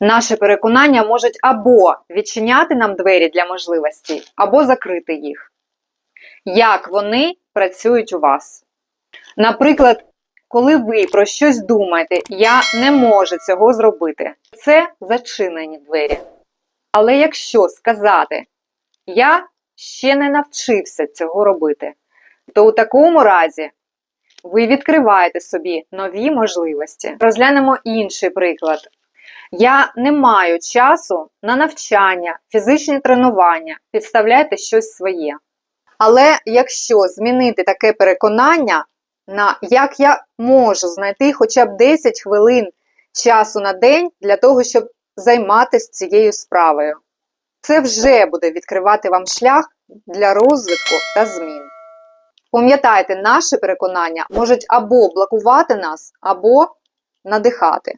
Наші переконання можуть або відчиняти нам двері для можливостей, або закрити їх. Як вони працюють у вас? Наприклад, коли ви про щось думаєте, я не можу цього зробити. Це зачинені двері. Але якщо сказати, я ще не навчився цього робити, то у такому разі ви відкриваєте собі нові можливості. Розглянемо інший приклад. Я не маю часу на навчання, фізичні тренування, підставляйте щось своє. Але якщо змінити таке переконання на як я можу знайти хоча б 10 хвилин часу на день для того, щоб займатися цією справою, це вже буде відкривати вам шлях для розвитку та змін. Пам'ятайте, наші переконання можуть або блокувати нас, або надихати.